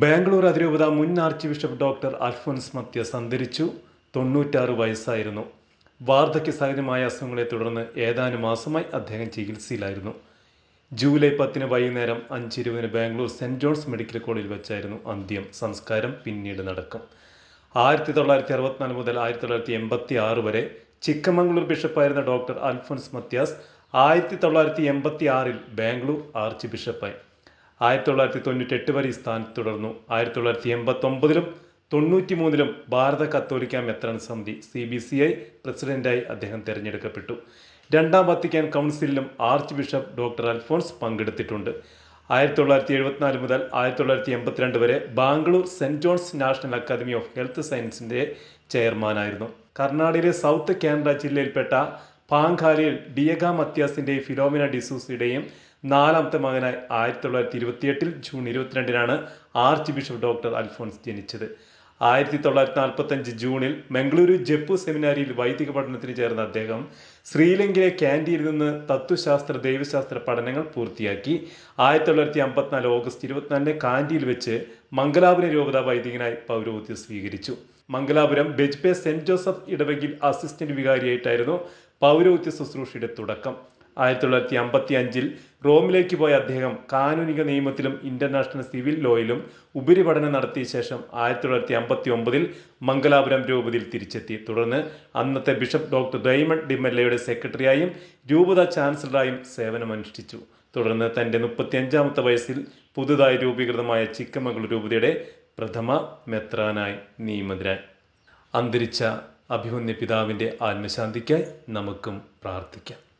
ബാംഗ്ലൂർ അതിരൂപത മുൻ archbishop doctor Alphonse Mathias അന്തരിച്ചു തൊണ്ണൂറ്റാറ് വയസ്സായിരുന്നു. വാർദ്ധക്യ സഹജമായ അസുഖങ്ങളെ തുടർന്ന് ഏതാനും മാസമായി അദ്ദേഹം ചികിത്സയിലായിരുന്നു. ജൂലൈ പത്തിന് വൈകുന്നേരം അഞ്ചിരുപതിന് ബാംഗ്ലൂർ സെന്റ് ജോൺസ് മെഡിക്കൽ കോളേജിൽ വെച്ചായിരുന്നു അന്ത്യം. സംസ്കാരം പിന്നീട് നടക്കും. ആയിരത്തി തൊള്ളായിരത്തി അറുപത്തിനാല് മുതൽ ആയിരത്തി തൊള്ളായിരത്തി എൺപത്തി ആറ് വരെ ചിക്കമംഗ്ലൂർ ബിഷപ്പായിരുന്ന ഡോക്ടർ അൽഫോൻസ് മത്യാസ് ആയിരത്തി തൊള്ളായിരത്തി എൺപത്തി ആറിൽ ബാംഗ്ലൂർ ആർച്ച് ബിഷപ്പായി. ആയിരത്തി തൊള്ളായിരത്തി തൊണ്ണൂറ്റെട്ട് വരെ ഈ സ്ഥാനത്ത് തുടർന്നു. ആയിരത്തി തൊള്ളായിരത്തി എൺപത്തി ഒമ്പതിലും തൊണ്ണൂറ്റി മൂന്നിലും ഭാരത കത്തോലിക്ക മെത്രാൻ സമിതി സി ബി സി ഐ പ്രസിഡന്റായി അദ്ദേഹം തിരഞ്ഞെടുക്കപ്പെട്ടു. രണ്ടാം വത്തിക്കാൻ കൗൺസിലിലും ആർച്ച് ബിഷപ്പ് ഡോക്ടർ അൽഫോൺസ് പങ്കെടുത്തിട്ടുണ്ട്. ആയിരത്തി തൊള്ളായിരത്തി എഴുപത്തിനാല് മുതൽ ആയിരത്തി തൊള്ളായിരത്തി എൺപത്തിരണ്ട് വരെ Bangalore Saint John's National Academy of Health സയൻസിന്റെ ചെയർമാനായിരുന്നു. കർണാടകയിലെ സൗത്ത് കാനഡ ജില്ലയിൽപ്പെട്ട പാങ്കാലിയിൽ ഡിയഗ മത്യാസിന്റെ ഫിലോമിന ഡിസൂസിയുടെയും നാലാമത്തെ മകനായി ആയിരത്തി തൊള്ളായിരത്തി ഇരുപത്തിയെട്ടിൽ ജൂൺ ഇരുപത്തിരണ്ടിനാണ് ആർച്ച് ബിഷപ്പ് ഡോക്ടർ അൽഫോൺസ് ജനിച്ചത്. ആയിരത്തി തൊള്ളായിരത്തി നാൽപ്പത്തഞ്ച് ജൂണിൽ മംഗളൂരു ജപ്പു സെമിനാരിയിൽ വൈദിക പഠനത്തിന് ചേർന്ന അദ്ദേഹം ശ്രീലങ്കയിലെ ക്യാൻഡിയിൽ നിന്ന് തത്വശാസ്ത്ര ദൈവശാസ്ത്ര പഠനങ്ങൾ പൂർത്തിയാക്കി. ആയിരത്തി തൊള്ളായിരത്തി അമ്പത്തിനാല് ഓഗസ്റ്റ് ഇരുപത്തിനാലിന് കാൻഡിയിൽ വെച്ച് മംഗലാപുരം രൂപത വൈദികനായി പൗരോഹിത്യം സ്വീകരിച്ചു. മംഗലാപുരം ബെജ്പെ സെന്റ് ജോസഫ് ഇടവകിൽ അസിസ്റ്റന്റ് വികാരിയായിട്ടായിരുന്നു പൗരോഹിത്യ ശുശ്രൂഷയുടെ തുടക്കം. ആയിരത്തി തൊള്ളായിരത്തി അമ്പത്തി അഞ്ചിൽ റോമിലേക്ക് പോയ അദ്ദേഹം കാനൂനിക നിയമത്തിലും ഇന്റർനാഷണൽ സിവിൽ ലോയിലും ഉപരിപഠനം നടത്തിയ ശേഷം ആയിരത്തി തൊള്ളായിരത്തി അമ്പത്തി ഒമ്പതിൽ മംഗലാപുരം രൂപതയിൽ തിരിച്ചെത്തി. തുടർന്ന് അന്നത്തെ ബിഷപ്പ് ഡോക്ടർ ഡൈമണ്ട് ഡിമെല്ലയുടെ സെക്രട്ടറിയായും രൂപത ചാൻസലറായും സേവനമനുഷ്ഠിച്ചു. തുടർന്ന് തന്റെ മുപ്പത്തിയഞ്ചാമത്തെ വയസ്സിൽ പുതുതായി രൂപീകൃതമായ ചിക്കമംഗളൂർ രൂപതയുടെ പ്രഥമ മെത്രാനായി നിയമിതരായി അന്തരിച്ച അഭിമന്യ പിതാവിന്റെ ആത്മശാന്തിക്കായി നമുക്കും പ്രാർത്ഥിക്കാം.